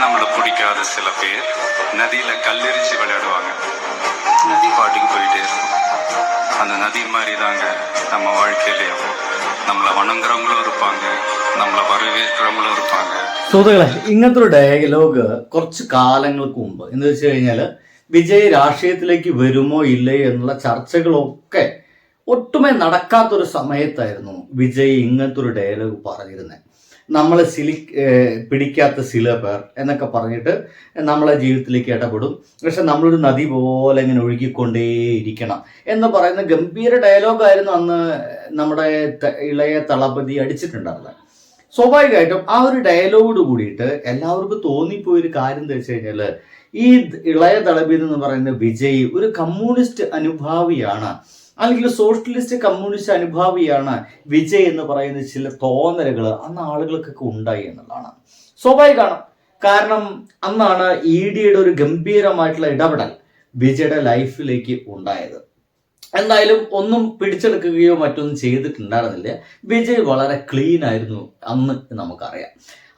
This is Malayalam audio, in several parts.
நம்மளை பிடிக்காத சில பேர் நதியில கல்லெறிச்சு விளையாடுவாங்க நதி பாட்டுக்கு போயிட்டே இருக்கும் அந்த நதி மாதிரி தாங்க நம்ம வாழ்க்கையிலையும் நம்மளை வணங்குறவங்களும் இருப்பாங்க நம்மளை வரவேற்கிறவங்களும் இருப்பாங்க സുഹൃത്തുക്കളെ ഇങ്ങനത്തെ ഒരു ഡയലോഗ് കുറച്ച് കാലങ്ങൾക്ക് മുമ്പ് എന്ന് വെച്ച് കഴിഞ്ഞാൽ വിജയ് രാഷ്ട്രീയത്തിലേക്ക് വരുമോ ഇല്ലയോ എന്നുള്ള ചർച്ചകളൊക്കെ ഒട്ടുമേ നടക്കാത്തൊരു സമയത്തായിരുന്നു വിജയ് ഇങ്ങനത്തെ ഒരു ഡയലോഗ് പറഞ്ഞിരുന്നത് നമ്മളെ സിലി പിടിക്കാത്ത സില പേർ എന്നൊക്കെ പറഞ്ഞിട്ട് നമ്മളെ ജീവിതത്തിലേക്ക് ഇടപെടും. പക്ഷെ നമ്മളൊരു നദി പോലെ ഇങ്ങനെ ഒഴുകിക്കൊണ്ടേയിരിക്കണം എന്ന് പറയുന്ന ഗംഭീര ഡയലോഗായിരുന്നു അന്ന് നമ്മുടെ ഇളയ തളപതി അടിച്ചിട്ടുണ്ടായിരുന്നത്. സ്വാഭാവികമായിട്ടും ആ ഒരു ഡയലോഗോട് കൂടിയിട്ട് എല്ലാവർക്കും തോന്നിപ്പോയ ഒരു കാര്യം എന്താ വെച്ച് കഴിഞ്ഞാൽ ഈ ഇളയ തളപതി എന്ന് പറയുന്ന വിജയ് ഒരു കമ്മ്യൂണിസ്റ്റ് അനുഭാവിയാണ്. അല്ലെങ്കിൽ സോഷ്യലിസ്റ്റ് കമ്മ്യൂണിസ്റ്റ് അനുഭാവിയാണ് വിജയ് എന്ന് പറയുന്ന ചില തോന്നലുകൾ അന്ന് ആളുകൾക്കൊക്കെ ഉണ്ടായി എന്നുള്ളതാണ്. സ്വാഭാവികമാണ് കാരണം അന്നാണ് ഇ ഡിയുടെ ഒരു ഗംഭീരമായിട്ടുള്ള ഇടപെടൽ വിജയുടെ ലൈഫിലേക്ക് ഉണ്ടായത്. എന്തായാലും ഒന്നും പിടിച്ചെടുക്കുകയോ മറ്റൊന്നും ചെയ്തിട്ടുണ്ടായിരുന്നില്ല. വിജയ് വളരെ ക്ലീൻ ആയിരുന്നു അന്ന് നമുക്കറിയാം.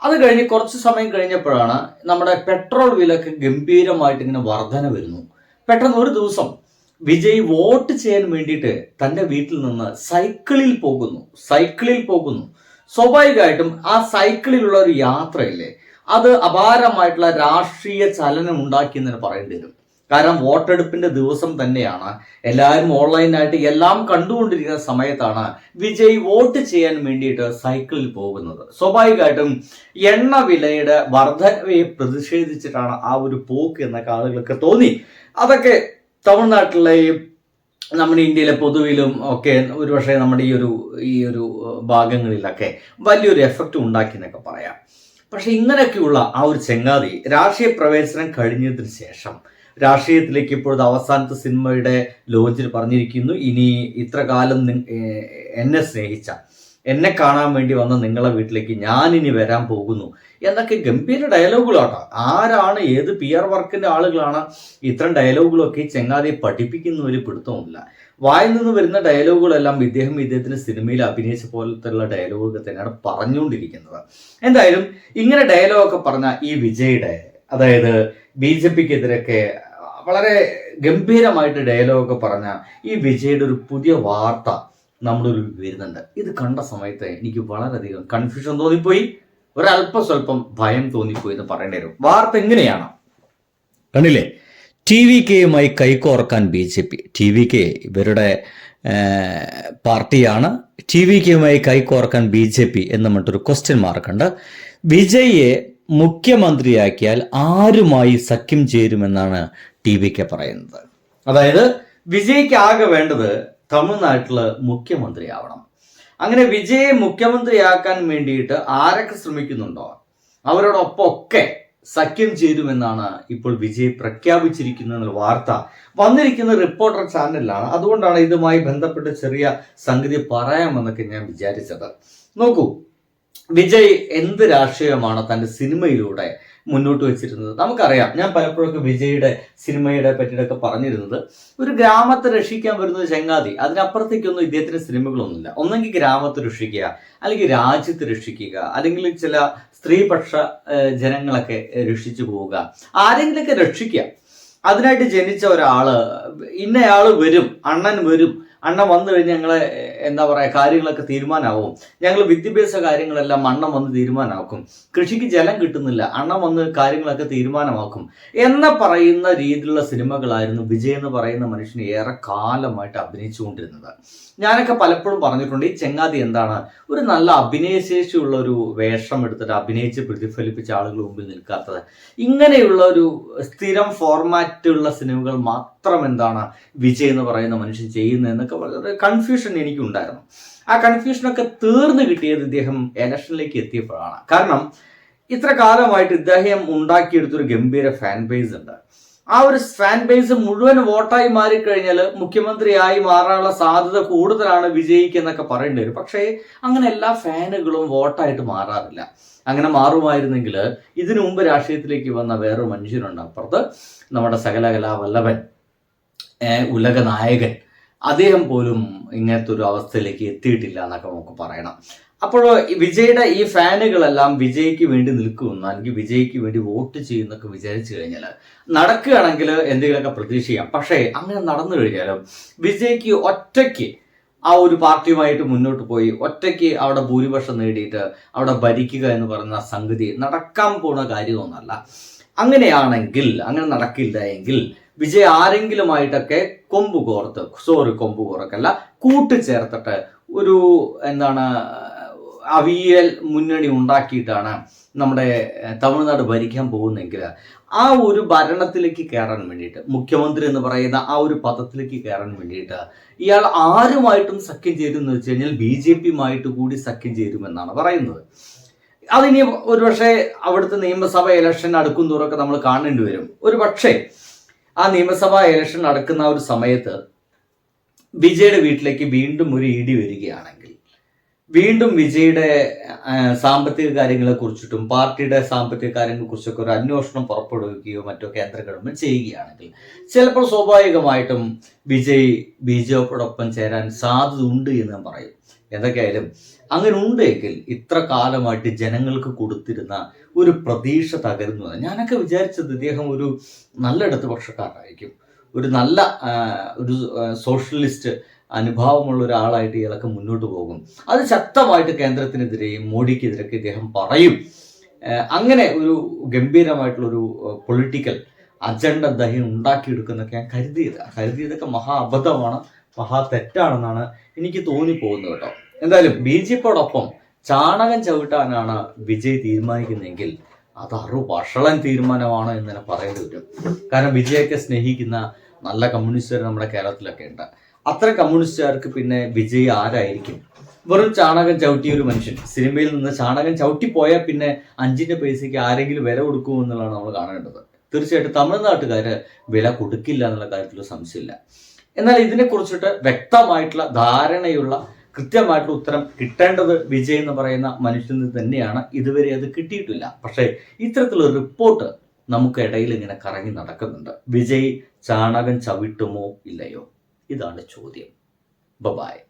അത് കഴിഞ്ഞ് കുറച്ച് സമയം കഴിഞ്ഞപ്പോഴാണ് നമ്മുടെ പെട്രോൾ വിലക്ക് ഗംഭീരമായിട്ട് ഇങ്ങനെ വർധന വരുന്നു പെട്ടെന്ന് ഒരു ദിവസം വിജയ് വോട്ട് ചെയ്യാൻ വേണ്ടിയിട്ട് തന്റെ വീട്ടിൽ നിന്ന് സൈക്കിളിൽ പോകുന്നു. സൈക്കിളിൽ പോകുന്നു. സ്വാഭാവികമായിട്ടും ആ സൈക്കിളിലുള്ള ഒരു യാത്രയില്ലേ അത് അപാരമായിട്ടുള്ള രാഷ്ട്രീയ ചലനം ഉണ്ടാക്കി എന്ന് പറയേണ്ടി വരും. കാരണം വോട്ടെടുപ്പിന്റെ ദിവസം തന്നെയാണ് എല്ലാവരും ഓൺലൈനായിട്ട് എല്ലാം കണ്ടുകൊണ്ടിരിക്കുന്ന സമയത്താണ് വിജയ് വോട്ട് ചെയ്യാൻ വേണ്ടിയിട്ട് സൈക്കിളിൽ പോകുന്നത്. സ്വാഭാവികമായിട്ടും എണ്ണ വിലയുടെ വർധനവയെ പ്രതിഷേധിച്ചിട്ടാണ് ആ ഒരു പോക്ക് എന്നൊക്കെ ആളുകൾക്ക് തോന്നി. അതൊക്കെ തമിഴ്നാട്ടിലെ നമ്മുടെ ഇന്ത്യയിലെ പൊതുവിലും ഒക്കെ ഒരുപക്ഷെ നമ്മുടെ ഈ ഒരു ഈ ഒരു ഭാഗങ്ങളിലൊക്കെ വലിയൊരു എഫക്റ്റ് ഉണ്ടാക്കി എന്നൊക്കെ പറയാം. പക്ഷെ ഇങ്ങനെയൊക്കെയുള്ള ആ ഒരു ചെങ്ങാതി രാഷ്ട്രീയ പ്രവേശനം കഴിഞ്ഞതിന് ശേഷം രാഷ്ട്രീയത്തിലേക്ക് ഇപ്പോഴത്തെ അവസാനത്തെ സിനിമയുടെ ലോഞ്ചിൽ പറഞ്ഞിരിക്കുന്നു ഇനി ഇത്ര കാലം എന്നെ സ്നേഹിച്ച എന്നെ കാണാൻ വേണ്ടി വന്ന നിങ്ങളെ വീട്ടിലേക്ക് ഞാനിനി വരാൻ പോകുന്നു. എന്നൊക്കെ ഗംഭീര ഡയലോഗുകളാട്ടോ. ആരാണ് ഏത് പി ആർ വർക്കിന്റെ ആളുകളാണ് ഇത്തരം ഡയലോഗുകളൊക്കെ ഈ ചെങ്ങാതിയെ പഠിപ്പിക്കുന്ന ഒരു പിടുത്തമില്ല വായിൽ നിന്ന് വരുന്ന ഡയലോഗുകളെല്ലാം ഇദ്ദേഹം ഇദ്ദേഹത്തിന്റെ സിനിമയിൽ അഭിനയിച്ച പോലത്തെയുള്ള ഡയലോഗൊക്കെ തന്നെയാണ് പറഞ്ഞുകൊണ്ടിരിക്കുന്നത്. എന്തായാലും ഇങ്ങനെ ഡയലോഗൊക്കെ പറഞ്ഞ ഈ വിജയുടെ അതായത് ബി ജെ പിക്കെതിരൊക്കെ വളരെ ഗംഭീരമായിട്ട് ഡയലോഗൊക്കെ പറഞ്ഞ ഈ വിജയുടെ ഒരു പുതിയ വാർത്ത നമ്മുടെ ഒരു വരുന്നുണ്ട്. ഇത് കണ്ട സമയത്ത് എനിക്ക് വളരെയധികം കൺഫ്യൂഷൻ തോന്നിപ്പോയി. ഒരല്പ സ്വല്പം ഭയം തോന്നിപ്പോയി എന്ന് പറയേണ്ടി വരും. വാർത്ത എങ്ങനെയാണ്? കണ്ടില്ലേ? ടി വി കെയുമായി കൈകോർക്കാൻ B J P. T V K ഇവരുടെ പാർട്ടിയാണ്. ടി വി കെയുമായി കൈകോർക്കാൻ ബി ജെ പി എന്ന് പറഞ്ഞിട്ടൊരു ക്വസ്റ്റ്യൻ മാർക്കുണ്ട് വിജയ്യെ മുഖ്യമന്ത്രിയാക്കിയാൽ ആരുമായി സഖ്യം ചേരുമെന്നാണ് ടി വി കെ പറയുന്നത്. അതായത് വിജയ്ക്ക് ആകെ വേണ്ടത് തമിഴ്നാട്ടിൽ മുഖ്യമന്ത്രിയാവണം. അങ്ങനെ വിജയെ മുഖ്യമന്ത്രിയാക്കാൻ വേണ്ടിയിട്ട് ആരൊക്കെ ശ്രമിക്കുന്നുണ്ടോ? അവരോടൊപ്പം ഒക്കെ സഖ്യം ചേരുമെന്നാണ് ഇപ്പോൾ വിജയ് പ്രഖ്യാപിച്ചിരിക്കുന്ന വാർത്ത വന്നിരിക്കുന്ന റിപ്പോർട്ടർ ചാനലിലാണ്. അതുകൊണ്ടാണ് ഇതുമായി ബന്ധപ്പെട്ട് ചെറിയ സംഗതി പറയാമെന്നൊക്കെ ഞാൻ വിചാരിച്ചത്. നോക്കൂ വിജയ് എന്ത് രാഷ്ട്രീയമാണ് തന്റെ സിനിമയിലൂടെ മുന്നോട്ട് വെച്ചിരുന്നത്. നമുക്കറിയാം ഞാൻ പലപ്പോഴൊക്കെ വിജയുടെ സിനിമയുടെ പറ്റിയിട്ടൊക്കെ പറഞ്ഞിരുന്നത് ഒരു ഗ്രാമത്തെ രക്ഷിക്കാൻ വരുന്നത് ചങ്ങാതി. അതിനപ്പുറത്തേക്കൊന്നും ഇദ്ദേഹത്തിന്റെ സിനിമകളൊന്നുമില്ല. ഒന്നെങ്കിൽ ഗ്രാമത്തെ രക്ഷിക്കുക അല്ലെങ്കിൽ രാജ്യത്തെ രക്ഷിക്കുക അല്ലെങ്കിൽ ചില സ്ത്രീപക്ഷ ജനങ്ങളൊക്കെ രക്ഷിച്ചു പോവുക. ആരെങ്കിലൊക്കെ രക്ഷിക്കുക അതിനായിട്ട് ജനിച്ച ഒരാൾ ഇന്നയാൾ വരും അണ്ണൻ വരും അണ്ണൻ വന്നു കഴിഞ്ഞ് ഞങ്ങളെ എന്താ പറയുക കാര്യങ്ങളൊക്കെ തീരുമാനമാവും ഞങ്ങൾ വിദ്യാഭ്യാസ കാര്യങ്ങളെല്ലാം അണ്ണം വന്ന് തീരുമാനമാക്കും കൃഷിക്ക് ജലം കിട്ടുന്നില്ല. അണ്ണം വന്ന് കാര്യങ്ങളൊക്കെ തീരുമാനമാക്കും. എന്ന പറയുന്ന രീതിയിലുള്ള സിനിമകളായിരുന്നു വിജയ് എന്ന് പറയുന്ന മനുഷ്യനെ ഏറെ കാലമായിട്ട് അഭിനയിച്ചുകൊണ്ടിരുന്നത്. ഞാനൊക്കെ പലപ്പോഴും പറഞ്ഞിട്ടുണ്ട് ഈ ചെങ്ങാതി എന്താണ്? ഒരു നല്ല അഭിനയശേഷിയുള്ള ഒരു വേഷം എടുത്തിട്ട് അഭിനയിച്ച് പ്രതിഫലിപ്പിച്ച ആളുകൾ മുമ്പിൽ നിൽക്കാത്തത്. ഇങ്ങനെയുള്ള ഒരു സ്ഥിരം ഫോർമാറ്റുള്ള സിനിമകൾ മാത്രം എന്താണ് വിജയ് എന്ന് പറയുന്ന മനുഷ്യൻ ചെയ്യുന്നതെന്നൊക്കെ വളരെ കൺഫ്യൂഷൻ എനിക്കുണ്ടായിരുന്നു. ആ കൺഫ്യൂഷനൊക്കെ തീർന്നു കിട്ടിയത് ഇദ്ദേഹം ഇലക്ഷനിലേക്ക് എത്തിയപ്പോഴാണ്. കാരണം ഇത്ര കാലമായിട്ട് ഇദ്ദേഹം ഉണ്ടാക്കിയെടുത്തൊരു ഗംഭീര ഫാൻ ബേസ് ഉണ്ട്. ആ ഒരു ഫാൻ ബേസ് മുഴുവൻ വോട്ടായി മാറിക്കഴിഞ്ഞാൽ മുഖ്യമന്ത്രിയായി മാറാനുള്ള സാധ്യത കൂടുതലാണ് വിജയിക്കെന്നൊക്കെ പറയേണ്ടി വരും. പക്ഷേ അങ്ങനെ എല്ലാ ഫാനുകളും വോട്ടായിട്ട് മാറാറില്ല. അങ്ങനെ മാറുമായിരുന്നെങ്കിൽ ഇതിനു മുമ്പ് രാഷ്ട്രീയത്തിലേക്ക് വന്ന വേറൊരു മനുഷ്യനുണ്ട് അപ്പുറത്ത് നമ്മുടെ സകലകലാ വല്ലഭൻ ഉലക നായകൻ അദ്ദേഹം പോലും ഇങ്ങനത്തെ ഒരു അവസ്ഥയിലേക്ക് എത്തിയിട്ടില്ല എന്നൊക്കെ നമുക്ക് പറയണം. അപ്പോൾ വിജയുടെ ഈ ഫാനുകളെല്ലാം വിജയ്ക്ക് വേണ്ടി നിൽക്കുമെന്ന് അല്ലെങ്കിൽ വിജയ്ക്ക് വേണ്ടി വോട്ട് ചെയ്യുന്നൊക്കെ വിചാരിച്ചു കഴിഞ്ഞാൽ നടക്കുകയാണെങ്കിൽ എന്തെങ്കിലുമൊക്കെ പ്രതീക്ഷിക്കാം പക്ഷേ അങ്ങനെ നടന്നു കഴിഞ്ഞാലും വിജയ്ക്ക് ഒറ്റയ്ക്ക് ആ ഒരു പാർട്ടിയുമായിട്ട് മുന്നോട്ട് പോയി ഒറ്റയ്ക്ക് അവിടെ ഭൂരിപക്ഷം നേടിയിട്ട് അവിടെ ഭരിക്കുക എന്ന് പറയുന്ന സംഗതി നടക്കാൻ പോണ കാര്യമൊന്നല്ല അങ്ങനെയാണെങ്കിൽ അങ്ങനെ നടക്കില്ല എങ്കിൽ വിജയ് ആരെങ്കിലുമായിട്ടൊക്കെ കൊമ്പ് കോർത്ത് സോറി കൊമ്പ് കോർക്കല്ല കൂട്ടിച്ചേർത്തിട്ട് ഒരു എന്താണ് അവിയൽ മുന്നണി ഉണ്ടാക്കിയിട്ടാണ് നമ്മുടെ തമിഴ്നാട് ഭരിക്കാൻ പോകുന്നെങ്കിൽ ആ ഒരു ഭരണത്തിലേക്ക് കയറാൻ വേണ്ടിയിട്ട് മുഖ്യമന്ത്രി എന്ന് പറയുന്ന ആ ഒരു പദത്തിലേക്ക് കയറാൻ വേണ്ടിയിട്ട് ഇയാൾ ആരുമായിട്ടും സഖ്യം ചേരും എന്ന് വെച്ച് കഴിഞ്ഞാൽ ബി ജെ പിയുമായിട്ട് കൂടി സഖ്യം ചേരുമെന്നാണ് പറയുന്നത്. അതിനി ഒരുപക്ഷെ അവിടുത്തെ നിയമസഭ ഇലക്ഷൻ അടുക്കും തോറൊക്കെ നമ്മൾ കാണേണ്ടി വരും. ഒരു പക്ഷേ ആ നിയമസഭാ ഇലക്ഷൻ നടക്കുന്ന ഒരു സമയത്ത് വിജയുടെ വീട്ടിലേക്ക് വീണ്ടും ഒരു ഇടി വരികയാണെങ്കിൽ വീണ്ടും വിജയുടെ സാമ്പത്തിക കാര്യങ്ങളെ കുറിച്ചിട്ടും പാർട്ടിയുടെ സാമ്പത്തിക കാര്യങ്ങളെ കുറിച്ചൊക്കെ ഒരു അന്വേഷണം പുറപ്പെടുവിക്കുകയോ മറ്റോ കേന്ദ്ര ഗവൺമെന്റ് ചെയ്യുകയാണെങ്കിൽ ചിലപ്പോൾ സ്വാഭാവികമായിട്ടും വിജയ് ബി ജെ പിയോടൊപ്പം ചേരാൻ സാധ്യത ഉണ്ട് എന്ന് പറയും. എന്തൊക്കെയായാലും അങ്ങനെ ഉണ്ടെങ്കിൽ ഇത്ര കാലമായിട്ട് ജനങ്ങൾക്ക് കൊടുത്തിരുന്ന ഒരു പ്രതീക്ഷ തകരുന്നു ഞാനൊക്കെ വിചാരിച്ചത് ഇദ്ദേഹം ഒരു നല്ല ഇടതുപക്ഷക്കാരനായിരിക്കും. ഒരു നല്ല ഒരു സോഷ്യലിസ്റ്റ് അനുഭാവമുള്ള ഒരാളായിട്ട് ഇയാളൊക്കെ മുന്നോട്ട് പോകും. അത് ശക്തമായിട്ട് കേന്ദ്രത്തിനെതിരെയും മോഡിക്കെതിരെയൊക്കെ ഇദ്ദേഹം പറയും. അങ്ങനെ ഒരു ഗംഭീരമായിട്ടുള്ളൊരു പൊളിറ്റിക്കൽ അജണ്ട അദ്ദേഹം ഉണ്ടാക്കിയെടുക്കുന്നൊക്കെ ഞാൻ കരുതിയത്. കരുതിയതൊക്കെ മഹാ അബദ്ധമാണ്. മഹാ തെറ്റാണെന്നാണ് എനിക്ക് തോന്നിപ്പോകുന്നത് കേട്ടോ. എന്തായാലും ബി ജെ പിയോടൊപ്പം ചാണകം ചവിട്ടാനാണ് വിജയ് തീരുമാനിക്കുന്നതെങ്കിൽ അത് അറു വഷളൻ തീരുമാനമാണ് എന്ന് തന്നെ പറയേണ്ടി വരും. കാരണം വിജയൊക്കെ സ്നേഹിക്കുന്ന നല്ല കമ്മ്യൂണിസ്റ്റുകാർ നമ്മുടെ കേരളത്തിലൊക്കെ ഉണ്ട്. അത്ര കമ്മ്യൂണിസ്റ്റുകാർക്ക് പിന്നെ വിജയ് ആരായിരിക്കും? വെറും ചാണകം ചവിട്ടിയ ഒരു മനുഷ്യൻ സിനിമയിൽ നിന്ന് ചാണകം ചവിട്ടി പോയാൽ പിന്നെ അഞ്ചിന്റെ പൈസയ്ക്ക് ആരെങ്കിലും വില കൊടുക്കുമോ എന്നുള്ളതാണ് നമ്മൾ കാണേണ്ടത്. തീർച്ചയായിട്ടും തമിഴ്നാട്ടുകാര് വില കൊടുക്കില്ല എന്നുള്ള കാര്യത്തിൽ സംശയമില്ല. എന്നാൽ ഇതിനെ കുറിച്ചിട്ട് വ്യക്തമായിട്ടുള്ള ധാരണയുള്ള കൃത്യമായിട്ടുള്ള ഉത്തരം കിട്ടേണ്ടത് വിജയ് എന്ന് പറയുന്ന മനുഷ്യനിൽ തന്നെയാണ്. ഇതുവരെ അത് കിട്ടിയിട്ടില്ല. പക്ഷേ ഇത്തരത്തിലുള്ള റിപ്പോർട്ട് നമുക്ക് ഇടയിൽ ഇങ്ങനെ കറങ്ങി നടക്കുന്നുണ്ട്. വിജയ് ചാണകം ചവിട്ടുമോ ഇല്ലയോ? ഇതാണ് ചോദ്യം. ബബായ്